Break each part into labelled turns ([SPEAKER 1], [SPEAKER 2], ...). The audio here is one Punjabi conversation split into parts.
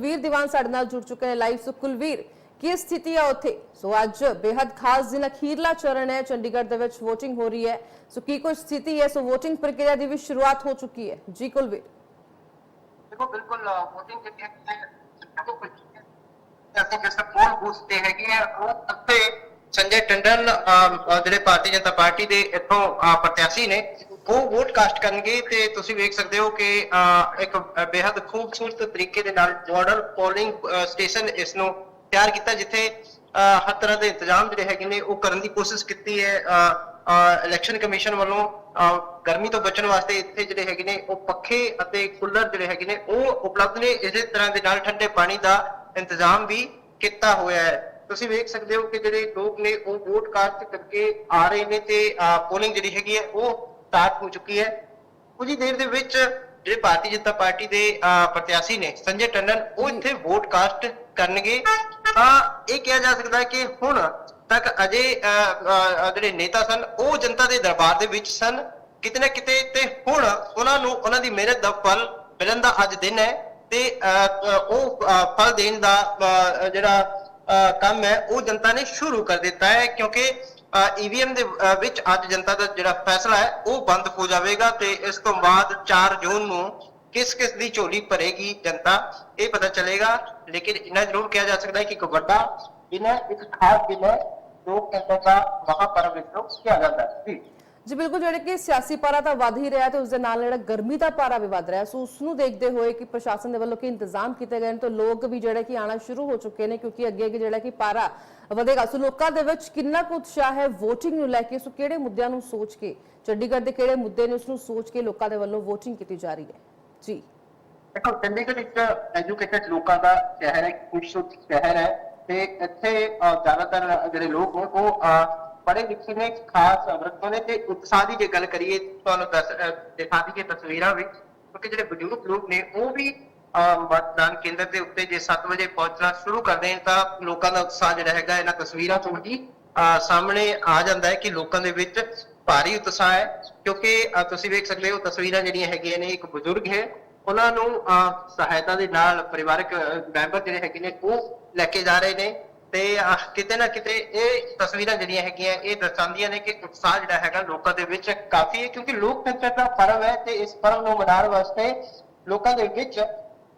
[SPEAKER 1] ਕੁਲਵੀਰ ਦੀਵਾਨ ਸਾਡੇ ਨਾਲ ਜੁੜ ਚੁੱਕੇ ਨੇ ਲਾਈਵ ਸੋ ਕੁਲਵੀਰ, ਕੀ ਸਥਿਤੀ ਹੈ ਉੱਥੇ? ਸੋ ਅੱਜ ਬੇहद ਖਾਸ ਦਿਨ, ਅਖੀਰਲਾ ਚਰਨ ਹੈ। ਚੰਡੀਗੜ੍ਹ ਦੇ ਵਿੱਚ VOTING ਹੋ ਰਹੀ ਹੈ। ਸੋ ਕੀ ਕੁਝ ਸਥਿਤੀ ਹੈ? ਸੋ VOTING ਪ੍ਰਕਿਰਿਆ ਦੀ ਵੀ ਸ਼ੁਰੂਆਤ ਹੋ ਚੁੱਕੀ ਹੈ। ਜੀ ਕੁਲਵੀਰ।
[SPEAKER 2] ਦੇਖੋ, ਬਿਲਕੁਲ VOTING ਜਿਹੜੀ ਹੈ ਦੇਖੋ ਕੁਝ ਅਸੀਂ ਜਿਸ ਪੋਲ ਉਹ ਉੱਤੇ ਸੰਜੇ ਟੰਡਨ ਜਿਹੜੇ ਭਾਰਤੀ ਜਨਤਾ ਪਾਰਟੀ ਦੇ ਇੱਥੋਂ ਪ੍ਰਤਿਆਸ਼ੀ ਨੇ। ਉਹ ਵੋਟਕਾਸਟ ਕਰਨਗੇ ਤੇ ਤੁਸੀਂ ਵੇਖ ਸਕਦੇ ਹੋ ਕਿ ਇੱਕ ਬੇहद ਖੂਬਸੂਰਤ ਤਰੀਕੇ ਦੇ ਨਾਲ ਮਾਡਲ ਪੋਲਿੰਗ ਸਟੇਸ਼ਨ ਇਸ ਨੂੰ ਤਿਆਰ ਕੀਤਾ, ਜਿੱਥੇ ਹਰ ਤਰ੍ਹਾਂ ਦੇ ਇੰਤਜ਼ਾਮ ਜਿਹੜੇ ਹੈਗੇ ਨੇ, ਉਹ ਕਰਨ ਦੀ ਕੋਸ਼ਿਸ਼ ਕੀਤੀ ਹੈ। ਇਲੈਕਸ਼ਨ ਕਮਿਸ਼ਨ ਵੱਲੋਂ ਗਰਮੀ ਤੋਂ ਬਚਣ ਵਾਸਤੇ ਇੱਥੇ ਜਿਹੜੇ ਹੈਗੇ ਨੇ, ਉਹ ਪੱਖੇ ਅਤੇ ਕੂਲਰ ਜਿਹੜੇ ਹੈਗੇ ਨੇ, ਉਹ ਉਪਲਬਧ ਨੇ। ਇਸੇ ਤਰ੍ਹਾਂ ਦੇ ਨਾਲ ਠੰਡੇ ਪਾਣੀ ਦਾ ਇੰਤਜ਼ਾਮ ਵੀ ਕੀਤਾ ਹੋਇਆ ਹੈ। ਤੁਸੀਂ ਵੇਖ ਸਕਦੇ ਹੋ ਕਿ ਜਿਹੜੇ ਲੋਕ ਨੇ, ਉਹ ਵੋਟ ਕਾਸਟ ਕਰਕੇ ਆ ਰਹੇ ਨੇ ਤੇ ਪੋਲਿੰਗ ਜਿਹੜੀ ਹੈਗੀ ਹੈ, ਉਹ ਸਟਾਰਟ ਹੋ ਚੁੱਕੀ ਹੈ। ਕੁਝ ਦੇਰ ਦੇ ਵਿੱਚ ਜਿਹੜੇ ਭਾਰਤੀ ਜਨਤਾ ਪਾਰਟੀ ਦੇ ਪ੍ਰਤਿਆਸ਼ੀ ਨੇ ਸੰਜੇ ਟੰਡਨ ਉਹ ਇੱਥੇ ਵੋਟ ਕਾਸਟ ਕਰਨਗੇ। ਤਾਂ ਇਹ ਕਿਹਾ ਜਾ ਸਕਦਾ ਹੈ ਕਿ ਹੁਣ ਤੱਕ ਅਜੇ ਜਿਹੜੇ ਨੇਤਾ ਸਨ ਉਹ ਜਨਤਾ ਦੇ ਦਰਬਾਰ ਦੇ ਵਿੱਚ ਸਨ। ਕਿਤੇ ਨਾ ਕਿਤੇ ਤੇ ਹੁਣ ਉਹਨਾਂ ਨੂੰ ਉਹਨਾਂ ਦੀ ਮਿਹਨਤ ਦਾ ਫਲ ਮਿਲਣ ਦਾ ਅੱਜ ਦਿਨ ਹੈ ਤੇ ਉਹ ਫਲ ਦੇਣ ਦਾ ਜਿਹੜਾ ਕੰਮ ਹੈ ਉਹ ਜਨਤਾ ਨੇ ਸ਼ੁਰੂ ਕਰ ਦਿੱਤਾ ਹੈ। ਕਿਉਂਕਿ ਈਵੀਐਮ ਦੇ ਵਿੱਚ ਅੱਜ ਜਨਤਾ ਦਾ ਜਿਹੜਾ ਫੈਸਲਾ ਹੈ, ਉਹ ਬੰਦ ਹੋ ਜਾਵੇਗਾ ਤੇ ਇਸ ਤੋਂ ਬਾਅਦ 4 ਜੂਨ ਨੂੰ ਕਿਸ ਕਿਸ ਦੀ ਝੋਲੀ ਭਰੇਗੀ ਜਨਤਾ, ਇਹ ਪਤਾ ਚੱਲੇਗਾ। ਲੇਕਿਨ ਇਹਨਾਂ ਜ਼ਰੂਰ ਕਿਹਾ ਜਾ ਸਕਦਾ ਹੈ ਕਿ ਇੱਕ ਵੱਡਾ ਦਿਨ ਹੈ, ਇੱਕ ਖਾਸ ਦਿਨ ਹੈ ਲੋਕਤੰਤਰ ਦਾ ਮਹਾਪਰਵ ਇਸ ਨੂੰ ਕਿਹਾ ਜਾਂਦਾ ਹੈ। ਜੀ।
[SPEAKER 1] ਜੀ ਬਿਲਕੁਲ, ਜਿਹੜੇ ਕਿ ਸਿਆਸੀ ਪਾਰਾ ਤਾਂ ਵੱਧ ਹੀ ਰਿਹਾ ਤੇ ਉਸ ਦੇ ਨਾਲ ਜਿਹੜਾ ਗਰਮੀ ਦਾ ਪਾਰਾ ਵੀ ਵੱਧ ਰਿਹਾ, ਸੋ ਉਸ ਨੂੰ ਦੇਖਦੇ ਹੋਏ ਕਿ ਪ੍ਰਸ਼ਾਸਨ ਦੇ ਵੱਲੋਂ ਕੀ ਇੰਤਜ਼ਾਮ ਕੀਤੇ ਗਏ ਨੇ, ਤਾਂ ਲੋਕ ਵੀ ਜਿਹੜੇ ਕਿ ਆਣਾ ਸ਼ੁਰੂ ਹੋ ਚੁੱਕੇ ਨੇ, ਕਿਉਂਕਿ ਅੱਗੇ ਅੱਗੇ ਜਿਹੜਾ ਕਿ ਪਾਰਾ ਵਧੇਗਾ। ਸੋ ਲੋਕਾਂ ਦੇ ਵਿੱਚ ਕਿੰਨਾ ਕੁ ਉਤਸ਼ਾਹ ਹੈ VOTING ਨੂੰ ਲੈ ਕੇ? ਸੋ ਕਿਹੜੇ ਮੁੱਦਿਆਂ ਨੂੰ ਸੋਚ ਕੇ, ਚੰਡੀਗੜ੍ਹ ਦੇ ਕਿਹੜੇ ਮੁੱਦੇ ਨੇ ਉਸ ਨੂੰ ਸੋਚ ਕੇ ਲੋਕਾਂ ਦੇ ਵੱਲੋਂ VOTING ਕੀਤੀ ਜਾ ਰਹੀ ਹੈ? ਜੀ।
[SPEAKER 2] ਦੇਖੋ, ਚੰਡੀਗੜ੍ਹ ਇੱਕ ਐਜੂਕੇਟਡ ਲੋਕਾਂ ਦਾ ਸ਼ਹਿਰ ਹੈ, ਖੂਬਸੂਰਤ ਸ਼ਹਿਰ ਹੈ, ਤੇ ਇੱਥੇ ਜ਼ਿਆਦਾਤਰ ਜਿਹੜੇ ਲੋਕ ਉਹ ਅਹ, ਪੜ੍ਹੇ ਨੇ ਖਾਸ ਵਰਗ ਨੇ ਤੇ ਉਤਸ਼ਾਹ ਦੀ ਜੇ ਗੱਲ ਕਰੀਏ ਤੁਹਾਨੂੰ ਦੱਸ ਦਿਖਾ ਦਈਏ ਤਸਵੀਰਾਂ ਵਿੱਚ ਕਿਉਂਕਿ ਜਿਹੜੇ ਬਜ਼ੁਰਗ ਲੋਕ ਨੇ ਉਹ ਵੀ ਮਤਦਾਨ ਕੇਂਦਰ ਦੇ ਉੱਤੇ ਜੇ 7 ਵਜੇ ਪਹੁੰਚਣਾ ਸ਼ੁਰੂ ਕਰ ਦੇਣ ਤਾਂ ਲੋਕਾਂ ਦਾ ਉਤਸ਼ਾਹ ਜਿਹੜਾ ਹੈਗਾ ਇਹਨਾਂ ਤਸਵੀਰਾਂ ਤੋਂ ਹੀ ਸਾਹਮਣੇ ਆ ਜਾਂਦਾ ਹੈ ਕਿ ਲੋਕਾਂ ਦੇ ਵਿੱਚ ਭਾਰੀ ਉਤਸ਼ਾਹ ਹੈ ਕਿਉਂਕਿ ਤੁਸੀਂ ਵੇਖ ਸਕਦੇ ਹੋ ਤਸਵੀਰਾਂ ਜਿਹੜੀਆਂ ਹੈਗੀਆਂ ਨੇ ਇੱਕ ਬਜ਼ੁਰਗ ਹੈ ਉਹਨਾਂ ਨੂੰ ਅਹ, ਸਹਾਇਤਾ ਦੇ ਨਾਲ ਪਰਿਵਾਰਕ ਮੈਂਬਰ ਜਿਹੜੇ ਹੈਗੇ ਨੇ ਉਹ ਲੈ ਕੇ ਜਾ ਰਹੇ ਨੇ ਤੇ ਕਿਤੇ ਨਾ ਕਿਤੇ ਇਹ ਤਸਵੀਰਾਂ ਜਿਹੜੀਆਂ ਹੈਗੀਆਂ ਇਹ ਦਰਸਾਉਂਦੀਆਂ ਨੇ ਕਿ ਉਤਸ਼ਾਹ ਜਿਹੜਾ ਹੈਗਾ ਲੋਕਾਂ ਦੇ ਵਿੱਚ ਕਾਫੀ ਹੈ ਕਿਉਂਕਿ ਲੋਕਤੰਤਰ ਦਾ ਪਰਵ ਹੈ ਤੇ ਇਸ ਪਰਵ ਨੂੰ ਮਨਾਉਣ ਵਾਸਤੇ ਲੋਕਾਂ ਦੇ ਵਿੱਚ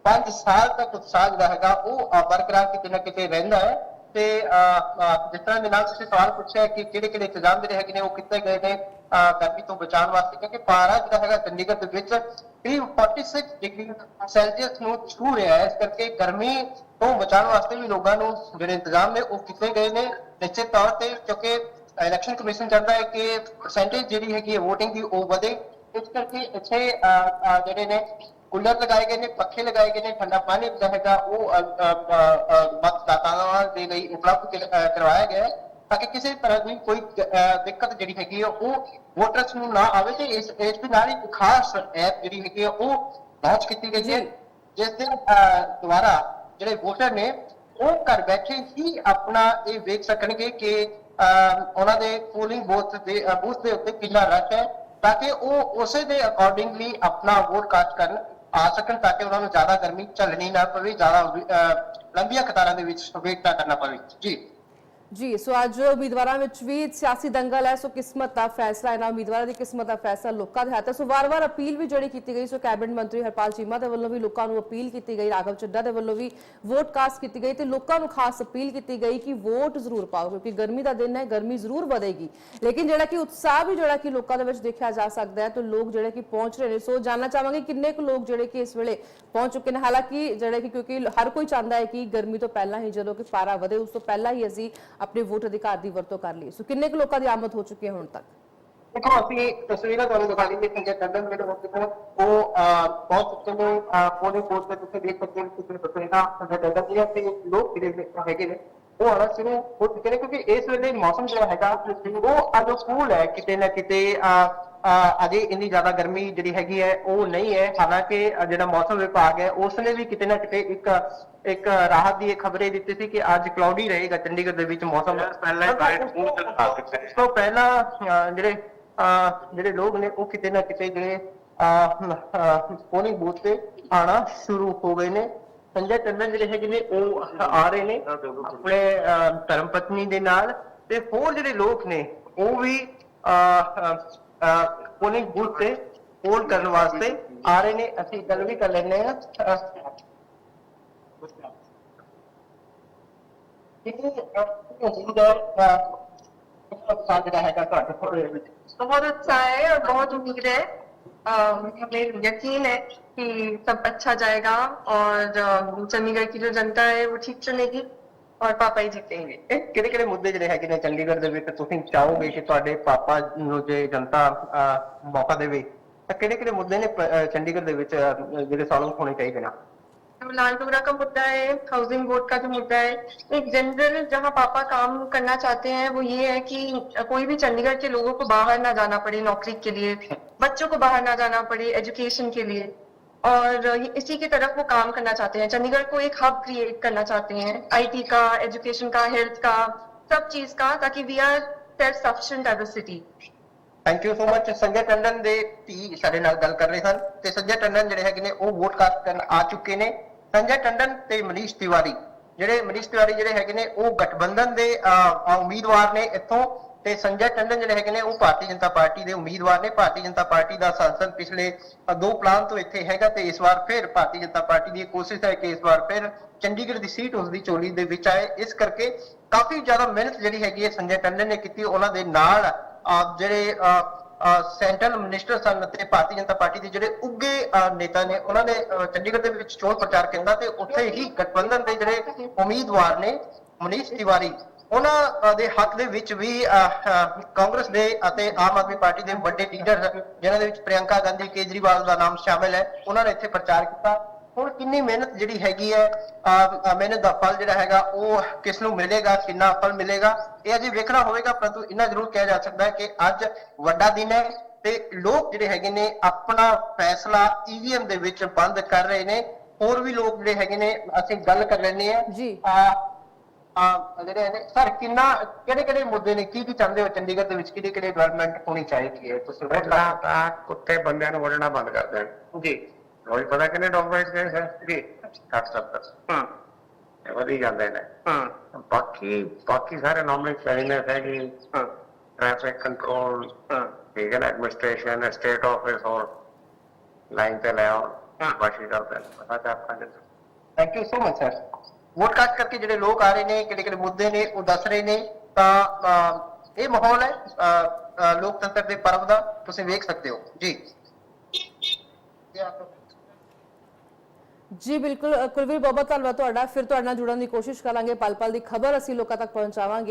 [SPEAKER 2] 5 ਸਾਲ ਤੱਕ ਉਤਸ਼ਾਹ ਜਿਹੜਾ ਹੈਗਾ ਉਹ ਬਰਕਰਾਰ ਕਿਤੇ ਨਾ ਕਿਤੇ ਰਹਿੰਦਾ ਹੈ ਤੇ ਅਹ, ਜਿਸ ਤਰ੍ਹਾਂ ਦੇ ਨਾਲ ਤੁਸੀਂ ਸਵਾਲ ਪੁੱਛਿਆ ਕਿ ਕਿਹੜੇ ਕਿਹੜੇ ਇੰਤਜ਼ਾਮ ਜਿਹੜੇ ਹੈਗੇ ਨੇ ਉਹ ਕੀਤੇ ਗਏ ਨੇ ਅਹ, ਗਰਮੀ ਤੋਂ ਬਚਾਉਣ ਵਾਸਤੇ ਕਿਉਂਕਿ ਪਾਰਾ ਜਿਹੜਾ ਹੈਗਾ ਚੰਡੀਗੜ੍ਹ ਦੇ ਵਿੱਚ ਕਰੀਬ 46 ਡਿਗਰੀ ਸੈਲਸੀਅਸ ਨੂੰ ਛੂ ਰਿਹਾ ਹੈ ਇਸ ਕਰਕੇ ਗਰਮੀ ਤੋਂ ਬਚਾਉਣ ਵਾਸਤੇ ਵੀ ਲੋਕਾਂ ਨੂੰ ਜਿਹੜੇ ਇੰਤਜ਼ਾਮ ਨੇ ਉਹ ਕੀਤੇ ਗਏ ਨੇ। ਨਿਸ਼ਚਿਤ ਤੌਰ ਤੇ ਕਿਉਂਕਿ ਇਲੈਕਸ਼ਨ ਕਮਿਸ਼ਨ ਚਾਹੁੰਦਾ ਹੈ ਕਿ ਪਰਸੈਂਟੇਜ ਜਿਹੜੀ ਹੈਗੀ ਹੈ VOTING ਦੀ ਉਹ ਵਧੇ। ਇਸ ਕਰਕੇ ਇੱਥੇ ਜਿਹੜੇ ਨੇ ਕੂਲਰ ਲਗਾਏ ਗਏ ਨੇ ਪੱਖੇ ਲਗਾਏ ਗਏ ਨੇ ਠੰਡਾ ਪਾਣੀ ਜਿਹੜਾ ਹੈਗਾ ਉਹ ਮਤਦਾਤਾਵਾਂ ਦੇ ਲਈ ਉਪਲਬਧ ਕਰਵਾਇਆ ਗਿਆ ਹੈ ਤਾਂ ਕਿ ਕਿਸੇ ਤਰ੍ਹਾਂ ਦੀ ਕੋਈ ਦਿੱਕਤ ਜਿਹੜੀ ਹੈਗੀ ਹੈ ਉਹ ਵੋਟਰਸ ਨੂੰ ਨਾ ਆਵੇ ਤੇ ਇਸ ਇਸ ਦੇ ਨਾਲ ਇੱਕ ਖਾਸ ਐਪ ਜਿਹੜੀ ਹੈਗੀ ਹੈ ਉਹ ਲਾਂਚ ਕੀਤੀ ਗਈ ਹੈ। ਜਿਸ ਦੇ ਦੁਆਰਾ ਜਿਹੜੇ ਵੋਟਰ ਨੇ, ਉਹ ਘਰ ਬੈਠੇ ਹੀ ਆਪਣਾ ਇਹ ਵੇਖ ਸਕਣਗੇ ਕਿ ਉਹਨਾਂ ਦੇ ਪੋਲਿੰਗ ਬੂਥ ਦੇ ਬੂਥ ਦੇ ਉੱਤੇ ਕਿੰਨਾ ਰਸ਼ ਹੈ, ਤਾਂ ਕਿ ਉਹ ਉਸੇ ਦੇ ਅਕੋਰਡਿੰਗਲੀ ਆਪਣਾ ਵੋਟ ਕਾਸਟ ਕਰਨ ਆ ਸਕਣ ਤਾਂ ਕਿ ਉਹਨਾਂ ਨੂੰ ਜ਼ਿਆਦਾ ਗਰਮੀ ਝੱਲਣੀ ਨਾ ਪਵੇ, ਜ਼ਿਆਦਾ ਲੰਬੀਆਂ ਕਤਾਰਾਂ ਦੇ ਵਿੱਚ ਵੇਟ ਨਾ ਕਰਨਾ ਪਵੇ। ਜੀ।
[SPEAKER 1] ਜੀ, ਸੋ ਅੱਜ ਉਮੀਦਵਾਰਾਂ ਵਿੱਚ ਵੀ ਸਿਆਸੀ ਦੰਗਲ ਹੈ, ਸੋ ਕਿਸਮਤ ਦਾ ਫੈਸਲਾ, ਇਹਨਾਂ ਉਮੀਦਵਾਰਾਂ ਦੀ ਕਿਸਮਤ ਦਾ ਫੈਸਲਾ ਲੋਕਾਂ ਦੇ ਹੱਥ ਹੈ। ਸੋ ਵਾਰ-ਵਾਰ ਅਪੀਲ ਵੀ ਜਿਹੜੀ ਕੀਤੀ ਗਈ, ਸੋ ਕੈਬਨਿਟ ਮੰਤਰੀ ਹਰਪਾਲ ਚੀਮਾ ਦੇ ਵੱਲੋਂ ਵੀ ਲੋਕਾਂ ਨੂੰ ਅਪੀਲ ਕੀਤੀ ਗਈ, ਰਾਘਵ ਚੱਡਾ ਦੇ ਵੱਲੋਂ ਵੀ ਵੋਟ ਕਾਸਟ ਕੀਤੀ ਗਈ ਤੇ ਲੋਕਾਂ ਨੂੰ ਖਾਸ ਅਪੀਲ ਕੀਤੀ ਗਈ ਕਿ ਵੋਟ ਜ਼ਰੂਰ ਪਾਓ, ਕਿਉਂਕਿ ਗਰਮੀ ਦਾ ਦਿਨ ਹੈ, ਗਰਮੀ ਜ਼ਰੂਰ ਵਧੇਗੀ। ਲੇਕਿਨ ਜਿਹੜਾ ਕਿ ਉਤਸ਼ਾਹ ਵੀ ਜਿਹੜਾ ਕਿ ਲੋਕਾਂ ਦੇ ਵਿੱਚ ਦੇਖਿਆ ਜਾ ਸਕਦਾ ਹੈ, ਤੇ ਲੋਕ ਜਿਹੜੇ ਕਿ ਪਹੁੰਚ ਰਹੇ ਨੇ, ਸੋ ਜਾਨਣਾ ਚਾਹਾਂਗੇ ਕਿੰਨੇ ਕੁ ਲੋਕ ਜਿਹੜੇ ਕਿ ਇਸ ਵੇਲੇ ਪਹੁੰਚ ਚੁੱਕੇ ਨੇ। ਹਾਲਾਂਕਿ ਜਿਹੜੇ ਕਿ ਕਿਉਂਕਿ ਹਰ ਕੋਈ ਚਾਹੁੰਦਾ ਹੈ ਕਿ ਗਰਮੀ ਤੋਂ ਪਹਿਲਾਂ ਹੀ ਜਦੋਂ ਕਿ ਪਾਰਾ ਵਧੇ, ਉਸ ਤੋਂ ਪਹਿਲਾਂ ਹੀ ਅਸੀਂ ਆਪਣੇ ਵੋਟ ਅਧਿਕਾਰ ਦੀ ਵਰਤੋਂ ਕਰ ਲਈਏ। ਸੋ ਕਿੰਨੇ ਕੁ ਲੋਕਾਂ ਦੀ ਆਮਦ ਹੋ ਚੁੱਕੀ ਹੈ ਹੁਣ ਤੱਕ?
[SPEAKER 2] ਦੇਖੋ ਅਸੀਂ ਤਸਵੀਰਾਂ ਤੁਹਾਨੂੰ ਦਿਖਾ ਲਈਏ ਕਿ ਟੰਡਨ ਮੇਰੇ ਹੋ ਉਹ ਅਹ, ਪਹੁੰਚ ਨੇ ਪੋਲੇ ਕੋਰਟ ਤੇ ਤੁਸੀਂ ਦੇਖ ਸਕਦੇ ਹੋ ਕਿ ਕਿੰਨੇ ਤਸਵੀਰਾਂ ਸੰਜੇ ਟੰਡਨ ਦੀਆਂ ਤੇ ਲੋਕ ਜਿਹੜੇ ਹੈਗੇ ਨੇ। ਉਹ ਆਣਾ ਸ਼ੁਰੂ ਹੋ ਚੁੱਕੇ ਨੇ ਕਿਉਂਕਿ ਇਸ ਵੇਲੇ ਮੌਸਮ ਜਿਹੜਾ ਹੈਗਾ ਉਹ ਸਕੂਲ ਹੈ ਕਿਤੇ ਨਾ ਕਿਤੇ ਅਜੇ ਇੰਨੀ ਜ਼ਿਆਦਾ ਗਰਮੀ ਜਿਹੜੀ ਹੈਗੀ ਹੈ ਉਹ ਨਹੀਂ ਹੈ। ਹਾਲਾਂਕਿ ਜਿਹੜਾ ਮੌਸਮ ਵਿਭਾਗ ਹੈ ਉਸ ਨੇ ਵੀ ਕਿਤੇ ਨਾ ਕਿਤੇ ਇੱਕ ਇੱਕ ਰਾਹਤ ਦੀ ਖਬਰੇ ਦਿੱਤੀ ਸੀ ਕਿ ਅੱਜ ਕਲਾਉਡੀ ਰਹੇਗਾ ਚੰਡੀਗੜ੍ਹ ਦੇ ਵਿੱਚ ਮੌਸਮ।
[SPEAKER 3] ਮੂੰਹ ਤੇ
[SPEAKER 2] ਪਹਿਲਾਂ ਜਿਹੜੇ ਜਿਹੜੇ ਲੋਕ ਨੇ ਉਹ ਕਿਤੇ ਨਾ ਕਿਤੇ ਜਿਹੜੇ ਪੋਲਿੰਗ ਬੂਥ ਤੇ ਆਣਾ ਸ਼ੁਰੂ ਹੋ ਗਏ ਨੇ। ਸੰਜੇ ਟੰਡਨ ਜਿਹੜੇ ਹੈਗੇ ਨੇ ਉਹ ਆ ਰਹੇ ਨੇ ਆਪਣੇ ਧਰਮ ਪਤਨੀ ਦੇ ਨਾਲ। ਤੇ ਹੋਰ ਜਿਹੜੇ ਲੋਕ ਨੇ ਉਹ ਵੀ ਪੋਲਿੰਗ ਬੂਥ ਤੇ ਪੋਲ ਕਰਨ ਵਾਸਤੇ ਆ ਰਹੇ ਨੇ ਅਸੀਂ ਗੱਲ ਵੀ ਕਰ ਲੈਂਦੇ ਆ ਕਿੰਨੀ ਉਮੀਦ ਹੈ ਸਾਥ ਜਿਹੜਾ ਹੈਗਾ ਤੁਹਾਡੇ ਕੋਲ ਵਿੱਚ
[SPEAKER 4] बहुत अच्छा है और बहुत उम्मीद है अम, हमें यकीन है कि सब अच्छा जाएगा और अम, चंडीगढ़ की जो जनता है वो ठीक चलेगी और पापा ही जीतेंगे
[SPEAKER 2] ਇਹ ਕਿਹੜੇ ਕਿਹੜੇ ਮੁੱਦੇ ਜਿਹੜੇ ਹੈਗੇ ਨੇ ਚੰਡੀਗੜ੍ਹ ਦੇ ਵਿੱਚ ਤੁਸੀਂ ਚਾਹੋਗੇ ਕਿ ਤੁਹਾਡੇ ਪਾਪਾ ਨੂੰ ਜੇ ਜਨਤਾ ਅਹ, ਮੌਕਾ ਦੇਵੇ ਤਾਂ ਕਿਹੜੇ ਕਿਹੜੇ ਮੁੱਦੇ ਨੇ ਪ- ਅਹ, ਚੰਡੀਗੜ੍ਹ ਦੇ ਵਿੱਚ ਅਹ, ਜਿਹੜੇ ਸੋਲਵ ਹੋਣੇ ਚਾਹੀਦੇ ਨੇ
[SPEAKER 4] लालटोरा का मुद्दा है हाउसिंग बोर्ड का जो मुद्दा है एक जनरल जहां पापा काम करना चाहते हैं वो ये है कि कोई भी चंडीगढ़ के लोगों को बाहर ना जाना पड़े नौकरी के लिए बच्चों को बाहर ना जाना पड़े एजुकेशन के लिए और ये- इसी की तरफ वो काम करना चाहते हैं चंडीगढ़ को एक हब क्रिएट करना चाहते हैं आईटी का एजुकेशन का हेल्थ का सब चीज का ताकि we are self sufficient as a city
[SPEAKER 2] thank you so much Sanjay Tandon ਦੇ ਧੀ ਸਾਡੇ ਨਾਲ ਗੱਲ ਕਰ ਰਹੇ ਸਨ ਤੇ ਸੰਜੇ ਟੰਡਨ ਜਿਹੜੇ ਹੈਗੇ ਨੇ ਉਹ ਵੋਟ ਕਾਸਟ ਕਰਨ ਆ ਚੁੱਕੇ ਨੇ ਸੰਜੇ ਟੰਡਨ ਤੇ ਮਨੀਸ਼ ਤਿਵਾਰੀ ਜਿਹੜੇ ਮਨੀਸ਼ ਤਿਵਾਰੀ ਜਿਹੜੇ ਹੈਗੇ ਨੇ ਉਹ ਗਠਬੰਧਨ ਦੇ ਅਹ, ਅਹ, ਉਮੀਦਵਾਰ ਨੇ ਇੱਥੋਂ ਤੇ ਸੰਜੇ ਟੰਡਨ ਜਿਹੜੇ ਹੈਗੇ ਨੇ ਉਹ ਭਾਰਤੀ ਜਨਤਾ ਪਾਰਟੀ ਦੇ ਉਮੀਦਵਾਰ ਨੇ। ਭਾਰਤੀ ਜਨਤਾ ਪਾਰਟੀ ਦਾ ਸੰਸਦ ਪਿਛਲੇ ਦੋ ਪਲਾਨ ਤੋਂ ਇੱਥੇ ਹੈਗਾ ਤੇ ਇਸ ਵਾਰ ਫਿਰ ਭਾਰਤੀ ਜਨਤਾ ਪਾਰਟੀ ਦੀ ਕੋਸ਼ਿਸ਼ ਹੈ ਕਿ ਇਸ ਵਾਰ ਫਿਰ ਚੰਡੀਗੜ੍ਹ ਦੀ ਸੀਟ ਉਸ ਦੀ ਚੋਲੀ ਦੇ ਵਿੱਚ ਆਏ। ਇਸ ਕਰਕੇ ਕਾਫੀ ਜ਼ਿਆਦਾ ਮਿਹਨਤ ਜਿਹੜੀ ਹੈਗੀ ਹੈ ਸੰਜੇ ਟੰਡਨ ਨੇ ਕੀਤੀ। ਉਹਨਾਂ ਦੇ ਨਾਲ ਅਹ, ਜਿਹੜੇ ਸੈਂਟਰਲ ਮਿਨਿਸਟਰ ਸਨ ਤੇ ਭਾਰਤੀ ਜਨਤਾ ਪਾਰਟੀ ਦੇ ਜਿਹੜੇ ਉੱਗੇ ਅਹ, ਨੇਤਾ ਨੇ ਉਹਨਾਂ ਨੇ ਚੰਡੀਗੜ੍ਹ ਦੇ ਵਿੱਚ ਚੋਣ ਪ੍ਰਚਾਰ ਕੀਤਾ ਤੇ ਉੱਥੇ ਹੀ ਗਠਬੰਧਨ ਦੇ ਜਿਹੜੇ ਉਮੀਦਵਾਰ ਨੇ ਮਨੀਸ਼ ਤਿਵਾਰੀ ਉਹਨਾਂ ਦੇ ਹੱਕ ਦੇ ਵਿੱਚ ਵੀ ਕਾਂਗਰਸ ਦੇ ਅਤੇ ਆਮ ਆਦਮੀ ਪਾਰਟੀ ਦੇ ਵੱਡੇ ਲੀਡਰ ਜਿਨ੍ਹਾਂ ਦੇ ਵਿੱਚ ਪ੍ਰਿਯੰਕਾ ਗਾਂਧੀ ਕੇਜਰੀਵਾਲ ਦਾ ਨਾਮ ਸ਼ਾਮਿਲ ਹੈ ਉਹਨਾਂ ਨੇ ਇੱਥੇ ਪ੍ਰਚਾਰ ਕੀਤਾ। ਹੁਣ ਕਿੰਨੀ ਮਿਹਨਤ ਜਿਹੜੀ ਹੈਗੀ ਹੈ ਮਿਹਨਤ ਦਾ ਫਲ ਜਿਹੜਾ ਹੈਗਾ ਉਹ ਕਿਸ ਨੂੰ ਮਿਲੇਗਾ ਕਿੰਨਾ ਫਲ ਮਿਲੇਗਾ ਇਹ ਅਜੇ ਵੇਖਣਾ ਹੋਵੇਗਾ ਪਰੰਤੂ ਇੰਨਾ ਜ਼ਰੂਰ ਕਿਹਾ ਜਾ ਸਕਦਾ ਹੈ ਕਿ ਅੱਜ ਵੱਡਾ ਦਿਨ ਹੈ ਤੇ ਲੋਕ ਜਿਹੜੇ ਹੈਗੇ ਨੇ ਆਪਣਾ ਫੈਸਲਾ ਈਵੀਐਮ ਦੇ ਵਿੱਚ ਬੰਦ ਕਰ ਰਹੇ ਨੇ। ਹੋਰ ਵੀ ਲੋਕ ਜਿਹੜੇ ਹੈਗੇ ਨੇ ਅਸੀਂ ਗੱਲ ਕਰ ਲੈਣੇ ਆ
[SPEAKER 1] ਜੀ।
[SPEAKER 2] ਜਿਹੜੇ ਨੇ ਸਰ ਕਿੰਨਾ ਕਿਹੜੇ ਕਿਹੜੇ ਮੁੱਦੇ ਨੇ? ਕੀ ਕੀ ਚਾਹੁੰਦੇ ਹੋ ਚੰਡੀਗੜ੍ਹ ਦੇ ਵਿੱਚ? ਕਿਹੜੇ ਕਿਹੜੇ ਡਿਵੈਲਪਮੈਂਟ ਹੋਣੀ ਚਾਹੀਦੀ ਹੈ ਤੁਸੀਂ?
[SPEAKER 3] ਪਹਿਲਾਂ ਤਾਂ ਕੁੱਤੇ ਬੰਦਿਆਂ ਨੂੰ ਵੜਨਾ ਬੰਦ ਕਰ ਦੇਣ।
[SPEAKER 2] ਜੀ।
[SPEAKER 3] ਕੋਈ ਪਤਾ ਕਿੰਨੇ ਡਾਕੂਮੈਂਟਸ ਗਏ ਸਰ? ਜੀ। 60 70
[SPEAKER 2] ਹਾਂ।
[SPEAKER 3] ਇਹ ਵਧੀ ਜਾਂਦੇ ਨੇ।
[SPEAKER 2] ਹਾਂ।
[SPEAKER 3] ਬਾਕੀ ਬਾਕੀ ਸਾਰੇ ਨਾਰਮਲ ਚਾਹੀਦੇ ਹੈ ਕਿ
[SPEAKER 2] ਹਾਂ।
[SPEAKER 3] ਟ੍ਰੈਫਿਕ ਕੰਟਰੋਲ
[SPEAKER 2] ਹਾਂ।
[SPEAKER 3] ਨਾ ਐਡਮਿਨਿਸਟ੍ਰੇਸ਼ਨ ਸਟੇਟ ਆਫਿਸ ਔਰ ਲਾਈਨ ਤੇ ਲੈ ਆਓ। ਬਾਕੀ ਕਰਦੇ ਨੇ। ਪਤਾ ਆਪਾਂ ਦੇ
[SPEAKER 2] thank you so much sir vote cast ਕਰਕੇ ਜਿਹੜੇ ਲੋਕ ਆ ਰਹੇ ਨੇ ਕਿਹੜੇ ਕਿਹੜੇ ਮੁੱਦੇ ਨੇ ਉਹ ਦੱਸ ਰਹੇ ਨੇ ਤਾਂ ਅਹ, ਇਹ ਮਾਹੌਲ ਹੈ ਲੋਕਤੰਤਰ ਦੇ ਪਰਵ ਦਾ ਤੁਸੀਂ ਵੇਖ ਸਕਦੇ ਹੋ। ਜੀ।
[SPEAKER 1] ਜੀ ਬਿਲਕੁਲ ਕੁਲਵੀਰ ਬਹੁਤ ਬਹੁਤ ਧੰਨਵਾਦ ਤੁਹਾਡਾ। ਫਿਰ ਤੁਹਾਡੇ ਨਾਲ ਜੁੜਨ ਦੀ ਕੋਸ਼ਿਸ਼ ਕਰਾਂਗੇ। ਪਲ ਪਲ ਦੀ ਖਬਰ ਅਸੀਂ ਲੋਕਾਂ ਤੱਕ ਪਹੁੰਚਾਵਾਂਗੇ।